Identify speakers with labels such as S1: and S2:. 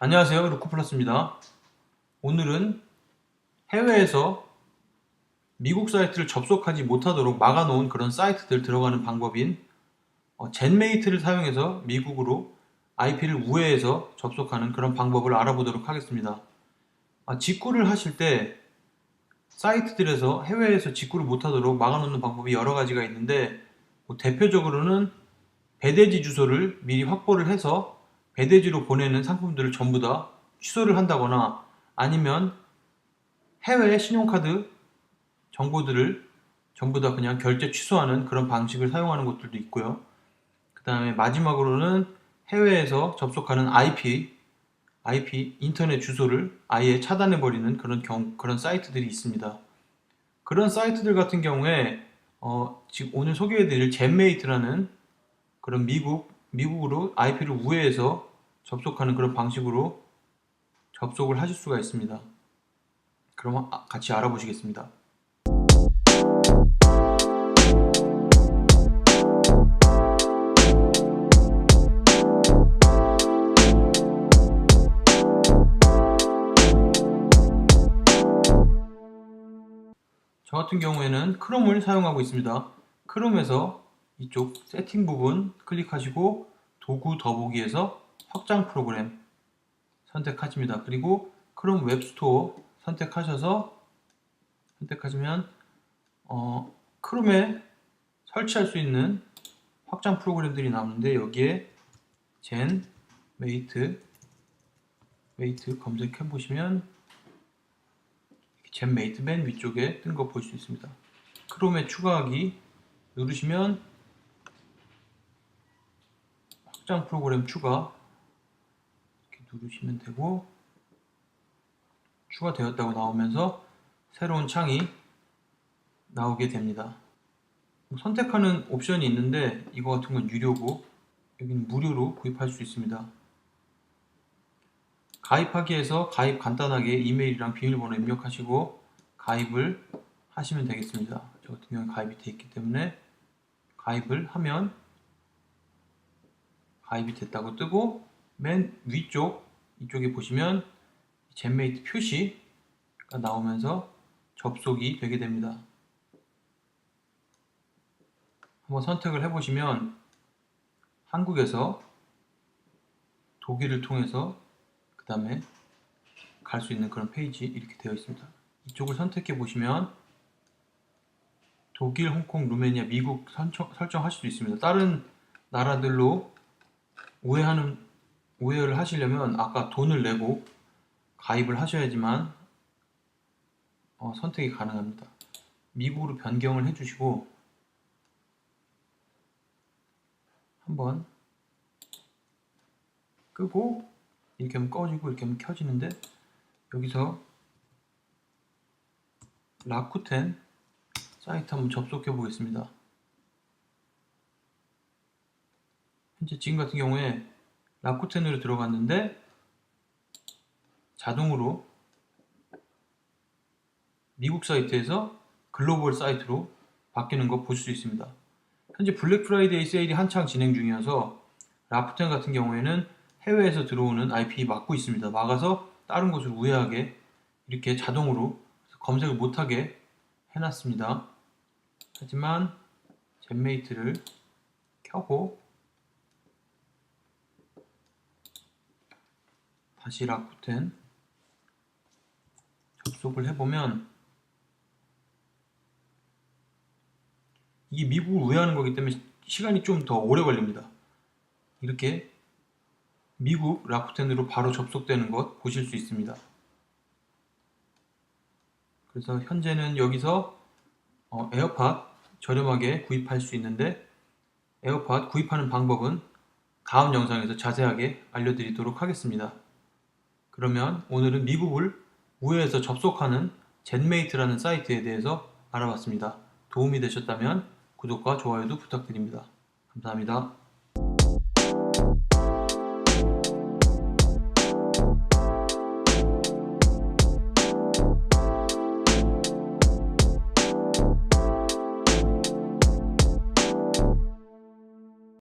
S1: 안녕하세요. 루크플러스입니다. 오늘은 해외에서 미국 사이트를 접속하지 못하도록 막아놓은 그런 사이트들 들어가는 방법인 어, 젠메이트를 사용해서 미국으로 IP를 우회해서 접속하는 그런 방법을 알아보도록 하겠습니다. 아, 직구를 하실 때 사이트들에서 해외에서 직구를 못하도록 막아놓는 방법이 여러 가지가 있는데 뭐 대표적으로는 배대지 주소를 미리 확보를 해서 배대지로 보내는 상품들을 전부 다 취소를 한다거나 아니면 해외 신용카드 정보들을 전부 다 그냥 결제 취소하는 그런 방식을 사용하는 것들도 있고요. 그 다음에 마지막으로는 해외에서 접속하는 IP, IP 인터넷 주소를 아예 차단해 버리는 그런 경, 그런 사이트들이 있습니다. 그런 사이트들 같은 경우에 어, 지금 오늘 소개해드릴 젠메이트라는 그런 미국 미국으로 IP를 우회해서 접속하는 그런 방식으로 접속을 하실 수가 있습니다. 그럼 아- 같이 알아보시겠습니다. 저 같은 경우에는 크롬을 사용하고 있습니다. 크롬에서 이쪽 세팅 부분 클릭하시고 도구 더보기에서 확장 프로그램 선택하십니다. 그리고 크롬 웹스토어 선택하셔서 선택하시면 어, 크롬에 설치할 수 있는 확장 프로그램들이 나오는데 여기에 젠 메이트 메이트 검색해 보시면 젠 메이트 맨 위쪽에 뜬 거 볼 수 있습니다. 크롬에 추가하기 누르시면 확장 프로그램 추가 이렇게 누르시면 되고 추가되었다고 나오면서 새로운 창이 나오게 됩니다. 선택하는 옵션이 있는데 이거 같은 건 유료고 여기는 무료로 구입할 수 있습니다. 가입하기에서 가입 간단하게 이메일이랑 비밀번호 입력하시고 가입을 하시면 되겠습니다. 저 같은 경우는 가입이 되어 있기 때문에 가입을 하면 가입이 됐다고 뜨고 맨 위쪽 이쪽에 보시면 젠메이트 표시가 나오면서 접속이 되게 됩니다. 한번 선택을 해보시면 한국에서 독일을 통해서 그 다음에 갈 수 있는 그런 페이지 이렇게 되어 있습니다. 이쪽을 선택해 보시면 독일, 홍콩, 루메니아, 미국 설정, 설정하실 수 있습니다. 다른 나라들로 우회하는 우회를 하시려면 아까 돈을 내고 가입을 하셔야지만 어, 선택이 가능합니다. 미국으로 변경을 해주시고 한번 끄고 이렇게 하면 꺼지고 이렇게 하면 켜지는데 여기서 라쿠텐 사이트 한번 접속해 보겠습니다. 현재 지금 같은 경우에 라쿠텐으로 들어갔는데 자동으로 미국 사이트에서 글로벌 사이트로 바뀌는 거 볼 수 있습니다. 현재 블랙 프라이데이 세일이 한창 진행 중이어서 라쿠텐 같은 경우에는 해외에서 들어오는 IP 막고 있습니다. 막아서 다른 곳을 우회하게 이렇게 자동으로 검색을 못하게 해놨습니다. 하지만 젠메이트를 켜고 다시 라쿠텐 접속을 해보면 이게 미국을 우회하는 거기 때문에 시간이 좀 더 오래 걸립니다. 이렇게 미국 라쿠텐으로 바로 접속되는 것 보실 수 있습니다. 그래서 현재는 여기서 어, 에어팟 저렴하게 구입할 수 있는데 에어팟 구입하는 방법은 다음 영상에서 자세하게 알려드리도록 하겠습니다. 그러면 오늘은 미국을 우회해서 접속하는 젠메이트라는 사이트에 대해서 알아봤습니다. 도움이 되셨다면 구독과 좋아요도 부탁드립니다. 감사합니다.